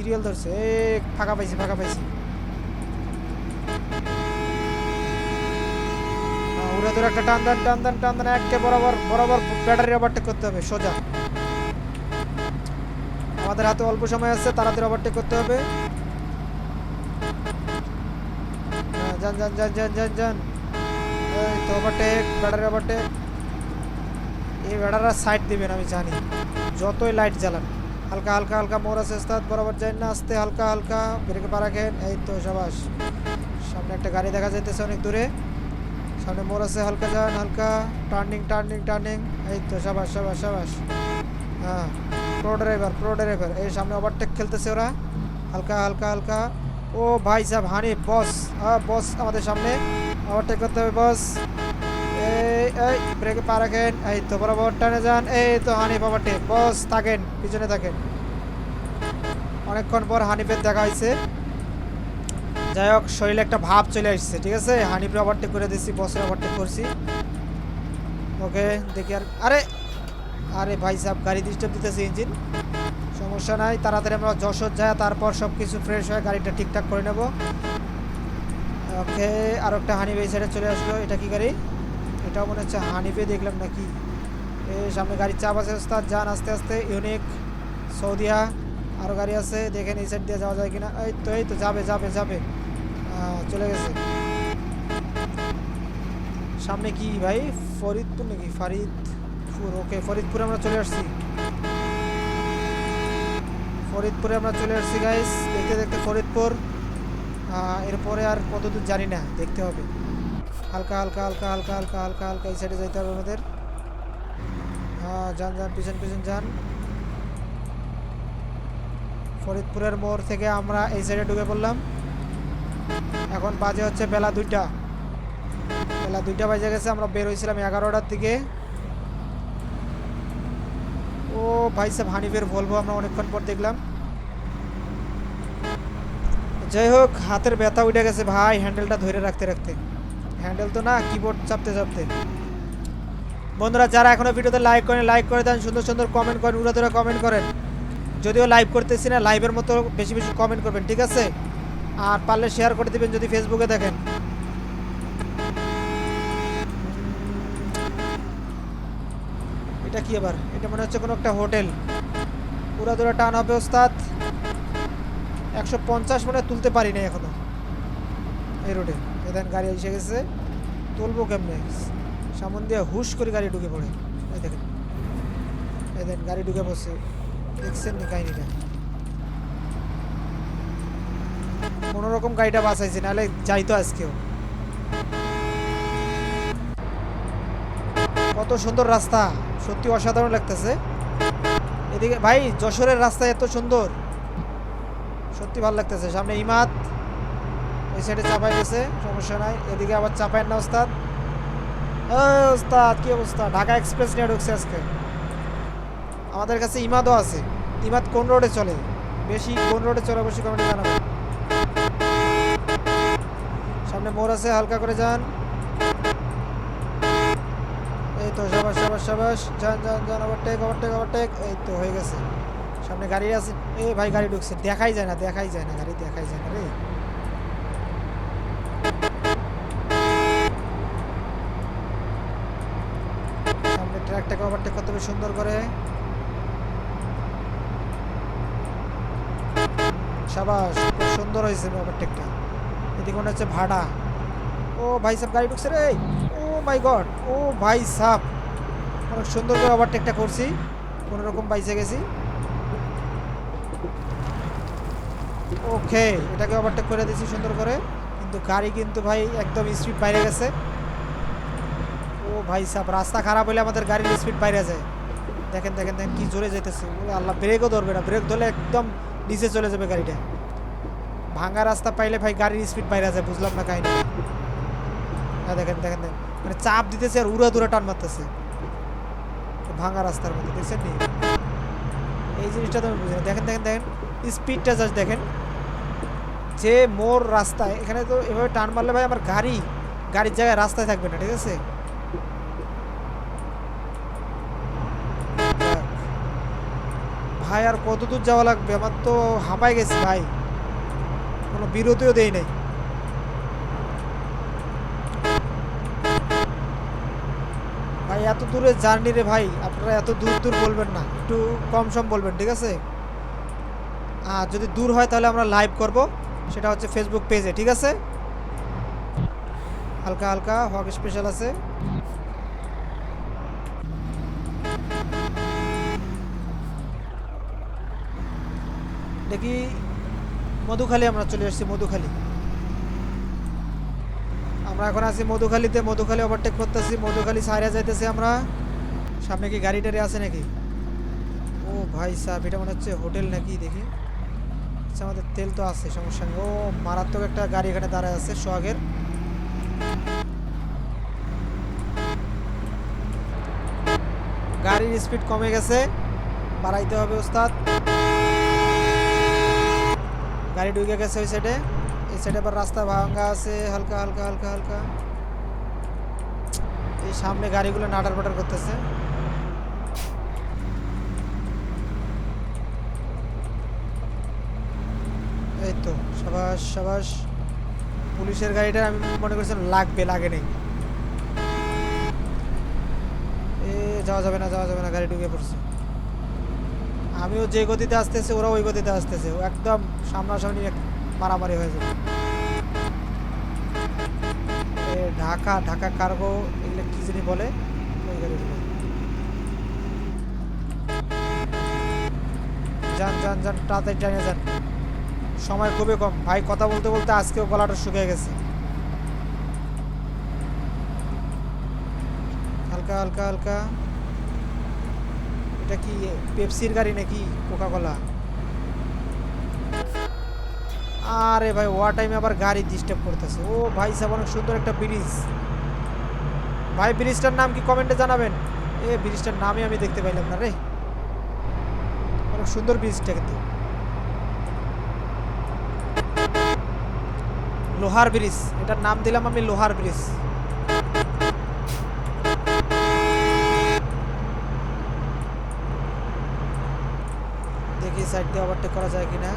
Serial ধরছে। এ ফাঁকা পাইছি ফাঁকা পাইছি। উড়ে ধরে একটা টান দেন টান দেন টান দেন একে বরাবর বরাবর ব্যাটারি ওভারটেক করতে হবে সোজা। আমাদের হাতে অল্প সময় আছে তাড়াতাড়ি ওভারটেক করতে হবে। হ্যাঁ, যান যান যান যান যান যান। এই তো ওভারটেক ব্যাটারি ওভারটেক এই ব্যাটারা সাইড দিবেন আমি জানি। যতই লাইট জ্বালান। হালকা হালকা হালকা মোর আছে ওস্তাদ বরাবর যাই না, আস্তে হালকা হালকা, ব্রেকে পা রাখেন এই তো সাবাস। সামনে একটা গাড়ি দেখা যাইতেছে অনেক দূরে। সামনে মোর আছে হালকা যান, হালকা টার্নিং টার্নিং টার্নিং এই তো সাবাস সাবাস সাবাস। হ্যাঁ প্রো ড্রাইভার প্রো ড্রাইভার এই সামনে ওভারটেক খেলতেছে ওরা। হালকা হালকা হালকা। ও ভাই সাহেব হানি বস হ্যাঁ বস আমাদের সামনে। ওভারটেক করতে হবে বস এই এই ব্রেকে পা রাখেন এই তো বরাবর টানে যান। এই তো হানিফ ওভারটেক বস থাকেন, পিছনে থাকেন। অনেকক্ষণ পর হানিফের দেখা হয়েছে। যাই হোক, শরীরে একটা ভাব চলে আসছে, ঠিক আছে? হানিফের ওভারটেক করে দিচ্ছি বসের ওভারটেক করছি। ওকে, দেখি আর আরে আরে ভাই সাহেব, গাড়ি ডিস্টার্ব দিতেছে ইঞ্জিন সমস্যা নাই, তাড়াতাড়ি আমরা যশোর যায় তারপর সব কিছু ফ্রেশ হয়ে গাড়িটা ঠিকঠাক করে নেব। ওকে আর একটা হানিফ এই সাইডে চলে আসলো। এটা কি গাড়ি? এটাও মনে হচ্ছে হানিফে দেখলাম নাকি। সামনে গাড়ির চাপ আছে ওস্তাদ, যান আস্তে আস্তে, ইউনিক, সৌদিয়া আরও গাড়ি আছে, দেখেন এই সাইড দিয়ে যাওয়া যায় কিনা। এই তো এই তো, যাবে যাবে যাবে। চলে গেছে। সামনে কি ভাই, ফরিদপুর নাকি? ফরিদপুর, ওকে, ফরিদপুরে আমরা চলে আসছি। ফরিদপুরে আমরা চলে আসছি গাইস দেখতে দেখতে ফরিদপুর। এরপরে আর কত দূর জানি না, দেখতে হবে। হালকা হালকা হালকা হালকা হালকা হালকা হালকা এই সাইডে যাইতে হবে আমাদের। হ্যাঁ যান যান, পিছন পিছন যান। ফরিদপুরের মোড় থেকে আমরা এই সাইডে ঢুকে পড়লাম। এখন বাজে হচ্ছে বেলা দুইটা। বেলা দুইটা বাজে গেছে, আমরা বের হয়েছিলাম এগারোটার দিকে। ও ভাই সাহেব, হানিফের বলব আমরা অনেকক্ষণ পর দেখলাম। যাই হোক, হাতের ব্যথা উঠে গেছে ভাই হ্যান্ডেলটা ধরে রাখতে রাখতে। হ্যান্ডেল তো না কিবোর্ড চাপতে চাপতে। বন্ধুরা, যারা এখনও ভিডিওতে লাইক করেন লাইক করে দেন, সুন্দর সুন্দর কমেন্ট করেন উড়ে ধরে কমেন্ট করেন। যদিও লাইভ করতেছি না লাইভের মতো বেশি বেশি কমেন্ট করবেন, ঠিক আছে? আর পারলে শেয়ার করে দিবেন যদি ফেসবুকে দেখেন। এটা কি আবার? এটা মনে হচ্ছে কোনো একটা হোটেল। পুরা দূরে টান হবে, ওস্তাদ। একশো পঞ্চাশ মনে তুলতে পারি না এখনও। এই রোডে এখান গাড়ি এসে গেছে। তুলবো কেমনে? সামন দিয়ে হুশ করে গাড়ি ঢুকে পড়ে। এই দেখেন। এই দেখেন, গাড়ি ঢুকে পড়ছে। দেখছেন নি কাহিনিটা? কোনো রকম গাড়িটা বাঁচাইছে, নাহলে যাইতো আজকেও। কত সুন্দর রাস্তা। সত্যি অসাধারণ লাগতেছে। এদিকে ভাই, যশোরের রাস্তা এত সুন্দর। সত্যি ভালো লাগতেছে। সামনে ইমাত। সাইডে চাপাই গেছে সমস্যা নাই। এদিকে আবার চাপাই না, ওস্তাদ। ওস্তাদ, কি অবস্থা? ঢাকা এক্সপ্রেস নিয়ে ঢুকছে আজকে। আমাদের কাছে ইমাদও আছে। ইমাদ কোন রোডে চলে? বেশি কোন রোডে চলে অবশ্যই কমেন্টে জানাবেন। সামনে মোড় আছে, হালকা করে যান। এই তো, সাবাস সাবাস সাবাস। যান যান যান ওভারটেক ওভারটেক ওভারটেক এই তো, হয়ে গেছে। সামনে গাড়ি আছে। এই ভাই, গাড়ি ঢুকছে। দেখাই যায় না, দেখাই যায় না, গাড়ি দেখাই যায় না রে। ট্র্যাকটাকে ওভারটেক করতে হবে সুন্দর করে। সাবাস, খুব সুন্দর হয়েছে ওভারটেকটা এদিকে মনে হচ্ছে ভাড়া। ও ভাই সাহেব, গাড়ি ঢুকছে রে। ও মাই গড, ও ভাই সাহেব। অনেক সুন্দর করে ওভারটেকটা করছি। কোনো রকম বাইসে গেছি। ওকে এটাকে ওভারটেক করে দিয়েছি সুন্দর করে। কিন্তু গাড়ি কিন্তু ভাই একদম স্পিড বাইরে গেছে। ভাই সাহেব, রাস্তা খারাপ হলে আমাদের গাড়ির স্পিড বাইরে যায়। দেখেন দেখেন দেখেন কি জোরে যেতেছে আল্লাহ ব্রেকও ধরবে না। ব্রেক ধরলে একদম নিচে চলে যাবে গাড়িটা। ভাঙা রাস্তা পাইলে ভাই গাড়ির স্পিড বাইরে যায়, বুঝলাম না কাহিনী। হ্যাঁ দেখেন দেখেন দেখেন। মানে চাপ দিতেছে আর উড়া দূরে টান মারতেছে। ভাঙা রাস্তার মধ্যে, দেখছেন নি? এই জিনিসটা তো আমি বুঝি না। দেখেন দেখেন দেখেন স্পিডটা জাস্ট দেখেন। যে মোর রাস্তায়, এখানে তো এভাবে টান মারলে ভাই আমার গাড়ি, গাড়ির জায়গায় রাস্তায় থাকবে না, ঠিক আছে? ভাই, আর কত দূর যাওয়া লাগবে? আমার তো হাঁপাই গেছে ভাই। কোনো বিরতিও দেই নাই। ভাই, এত দূরে জার্নি রে ভাই, আপনারা এত দূর দূর বলবেন না, একটু কম সম বলবেন, ঠিক আছে? আর যদি দূর হয়, তাহলে আমরা লাইভ করব, সেটা হচ্ছে ফেসবুক পেজে ঠিক আছে? হালকা হালকা, হক স্পেশাল আছে। দেখি মধুখালী আমরা চলে এসেছি মধুখালী। আমরা এখন আছি মধুখালীতে, মধুখালী ওভারটেক করতেছি, মধুখালী সাইরা যাইতেছি আমরা। সামনে কি গাড়ি টাড়ি আছে নাকি? ও ভাই সাহেব, এটা মনে হচ্ছে হোটেল নাকি দেখি। আচ্ছা আমাদের তেল তো আছে, সমস্যা নেই। ও, মারাত্মক একটা গাড়ি এখানে দাঁড়ায় আছে, সোহাগের। গাড়ির স্পিড কমে গেছে। বাড়াইতে হবে ওস্তাদ। গাড়ি ঢুকে গেছে ওই সাইডে এই সাইডে আবার রাস্তা ভাঙ্গা আছে, হালকা হালকা হালকা হালকা। এই সামনে গাড়িগুলো নাটার পাটার করতেছে। এই তো, সাবাস সাবাস। পুলিশের গাড়িটা আমি মনে করছিলাম লাগবে, লাগে নেই। এ, যাওয়া যাবে না, যাওয়া যাবে না, গাড়ি ঢুকে পড়ছে। আমিও যে গতিতে আসতেছে ওরা ওই গতিতে আসতেছে। একদম সামনাসামনি মারামারি হয়ে যাবে। ঢাকা ঢাকা কার্গো এগুলো কি জানি বলে? যান যান যান, তাড়াতাড়ি যান। সময় খুবই কম। ভাই, কথা বলতে বলতে আজকেও গলাটা শুকিয়ে গেছে। হালকা হালকা হালকা। এটা কি পেপসির গাড়ি নাকি কোকা কোলা আরে ভাই ওয়া টাইমে আবার গাড়ি ডিস্টার্ব করতেছে। ও ভাই সাহেব, অনেক সুন্দর একটা ব্রিজ। ভাই, ব্রিজটার নাম কি কমেন্টে জানাবেন? এ ব্রিজটার নামই আমি দেখতে পাইলাম না রে। অনেক সুন্দর ব্রিজটা কিন্তু। লোহার ব্রিজ, এটার নাম দিলাম আমি লোহার ব্রিজ দেখি সাইড দিয়ে ওভারটেক করা যায় কিনা?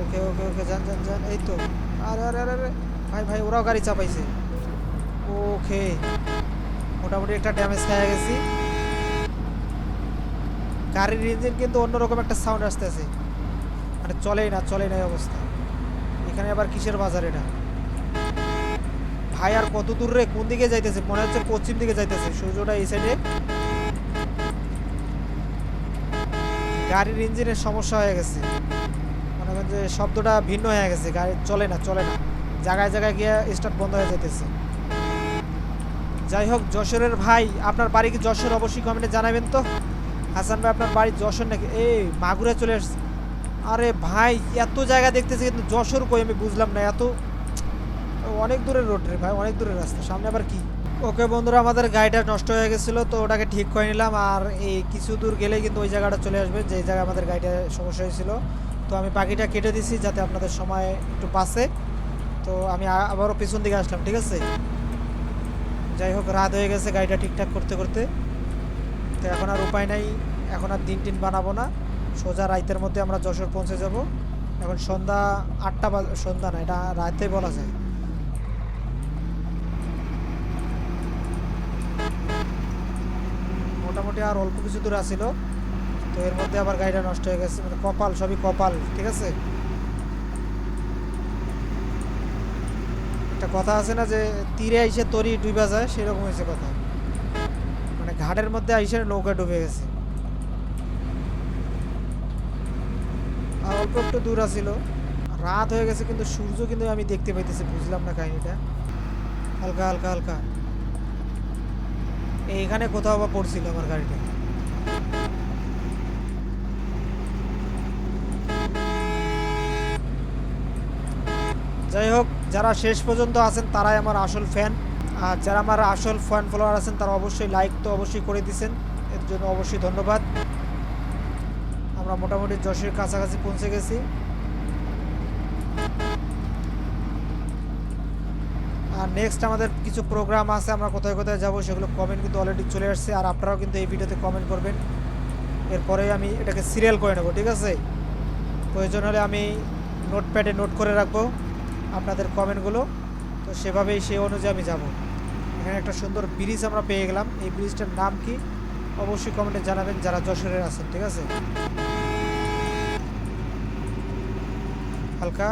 ওকে ওকে ওকে, যান যান যান, এই তো। আরে আরে আরে ভাই ভাই, ওরাও গাড়ি চাপাইছে। ওকে, মোটামুটি একটা ড্যামেজ খেয়ে গেছি। গাড়ির ইঞ্জিন কিন্তু অন্যরকম একটা সাউন্ড আসতেছে। মানে চলেই না চলেই না অবস্থা। এখানে আবার কিসের বাজার এটা? ভাই, আর কত দূর রে? কোন দিকে যাইতেছে? মনে হচ্ছে পশ্চিম দিকে যাইতেছে। সূর্যটা এই সাইডে গাড়ির ইঞ্জিনের সমস্যা হয়ে গেছে। মনে করেন যে শব্দটা ভিন্ন হয়ে গেছে, গাড়ি চলে না চলে না। জায়গায় জায়গায় গিয়ে স্টার্ট বন্ধ হয়ে যেতেছে যাই হোক, যশোরের ভাই, আপনার বাড়ি কি যশোর? অবশ্যই কমেন্টে জানাবেন তো। হাসান ভাই, আপনার বাড়ি যশোর নাকি? এই মাগুরে চলে এসছে। আরে ভাই, এত জায়গা দেখতেছি কিন্তু যশোর কই আমি বুঝলাম না, এত অনেক দূরের রোড রে ভাই, অনেক দূরের রাস্তা, সামনে আবার কি? ওকে বন্ধুরা, আমাদের গাড়িটা নষ্ট হয়ে গেছিল, তো ওটাকে ঠিক করে নিলাম। আর এই কিছু দূর গেলে কিন্তু ওই জায়গাটা চলে আসবে, যে জায়গায় আমাদের গাড়িটা সমস্যা হয়েছিল। তো আমি পাখিটা কেটে দিছি যাতে আপনাদের সময় একটু পাসে তো আমি আবারও পিছন দিকে আসলাম, ঠিক আছে? যাই হোক, রাত হয়ে গেছে গাড়িটা ঠিকঠাক করতে করতে। তো এখন আর উপায় নাই, এখন আর দিন টিন বানাবো না। সোজা রাইতের মধ্যে আমরা যশোর পৌঁছে যাব। এখন সন্ধ্যা আটটা বাজ সন্ধ্যা না, এটা রাতে বলা যায়। মোটামুটি আর অল্প কিছু দূর আসিল তো এর মধ্যে আবার গাড়িটা নষ্ট হয়ে গেছে মানে কপাল, সবই কপাল, ঠিক আছে? একটা কথা আছে না যে, তীরে আইসে তরি ডুবে যায়, সেরকম হয়েছে কথা। মানে ঘাটের মধ্যে আইসে নৌকা ডুবে গেছে। আর অল্প একটু দূর আছিল। রাত হয়ে গেছে, কিন্তু সূর্য কিন্তু আমি দেখতে পাইতেছি, বুঝলাম না কাহিনিটা। হালকা হালকা হালকা। এইখানে কোথাও বা পড়ছিল আমার গাড়িটা। যাই হোক, যারা শেষ পর্যন্ত আছেন তারাই আমার আসল ফ্যান আর যারা আমার আসল ফ্যান ফলোয়ার আছেন, তারা অবশ্যই লাইক তো অবশ্যই করে দিচ্ছেন এর জন্য অবশ্যই ধন্যবাদ। আমরা মোটামুটি যশের কাছাকাছি পৌঁছে গেছি। আর নেক্সট আমাদের কিছু প্রোগ্রাম আছে, আমরা কোথায় কোথায় যাব সেগুলো কমেন্ট কিন্তু অলরেডি চলে আসছে, আর আপনারাও কিন্তু এই ভিডিওতে কমেন্ট করবেন। এরপরে আমি এটাকে সিরিয়াল করে নেব, ঠিক আছে? প্রয়োজন হলে আমি নোটপ্যাডে নোট করে রাখব আপনাদের কমেন্টগুলো তো সেভাবেই সেই অনুযায়ী আমি যাব। এখানে একটা সুন্দর ব্রিজ আমরা পেয়ে গেলাম। এই ব্রিজটার নাম কি? অবশ্যই কমেন্টে জানাবেন যারা যশোরের আছেন, ঠিক আছে? হালকা।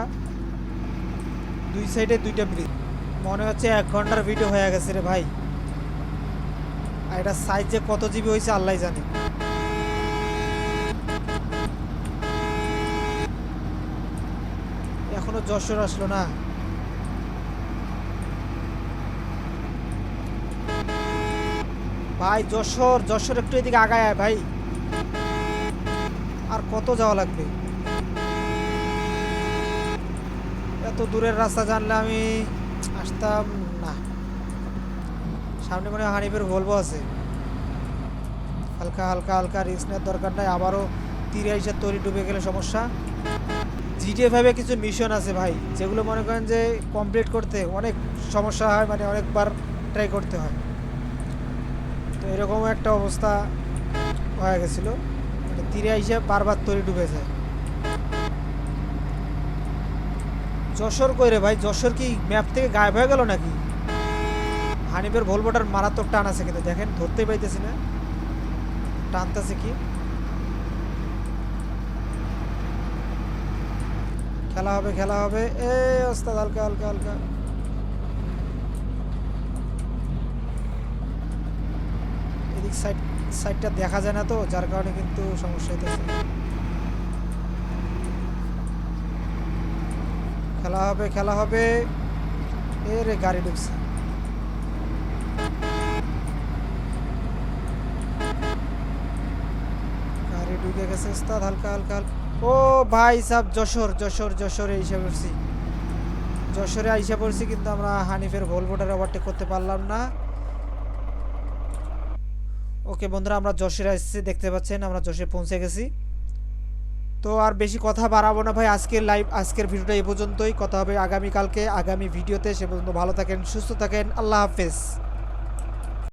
দুই সাইডে দুইটা ব্রিজ মনে হচ্ছে এক ঘণ্টার ভিডিও হয়ে গেছে রে ভাই। আর এটা সাইজ যে কত জিবি হয়েছে আল্লাহ জানে। এখনও যশোর আসলো না। ভাই, যশোর যশোর একটু এদিকে আগায় ভাই। আর কত যাওয়া লাগবে? এত দূরের রাস্তা জানলে আমি আসতাম না। সামনে মনে হানিফের বলব আছে। হালকা হালকা হালকা রিস্ক নেওয়ার দরকার নাই। আবারও তীরে এসে তৈরি ডুবে গেলে সমস্যা। জিটিএ ভাবে কিছু মিশন আছে ভাই, যেগুলো মনে করেন যে কমপ্লিট করতে অনেক সমস্যা হয় মানে অনেকবার ট্রাই করতে হয়। তো এরকম একটা অবস্থা হয়ে গেছিল। মানে তীরে এসে বারবার তৈরি ডুবে যায়। যশোর কই রে ভাই? যশোর কি ম্যাপ থেকে গায়েব হয়ে গেল নাকি? হানিফের ভলভোটার মারাত্মক টান আছে কিন্তু, দেখেন, ধরতেই পাইতেছি না। টানতেছে কি? খেলা হবে খেলা হবে। এ ওস্তাদ হালকা হালকা হালকা। এদিক সাইড সাইডটা দেখা যায় না তো, যার কারণে কিন্তু সমস্যা হইতেছে। খেলা হবে খেলা হবে। এ রে গাড়ি ঢুকছে। গাড়ি ঢুকে গেছে ওস্তাদ হালকা হালকা হালকা। ও ভাই সাহ যশোর যশোর, যশোরে এসে পড়ছি। যশোরে আইসা পড়ছি, কিন্তু আমরা হানিফের ভোলভোটার ওভারটেক করতে পারলাম না। ওকে বন্ধুরা, আমরা যশোরে আসছি, দেখতে পাচ্ছেন, আমরা যশোরে পৌঁছে গেছি। তো আর বেশি কথা বাড়াবো না ভাই, আজকের লাইভ আজকের ভিডিওটা এই পর্যন্তই। কথা হবে আগামীকালকে, আগামী ভিডিওতে সে পর্যন্ত ভালো থাকেন, সুস্থ থাকেন। আল্লাহ হাফেজ।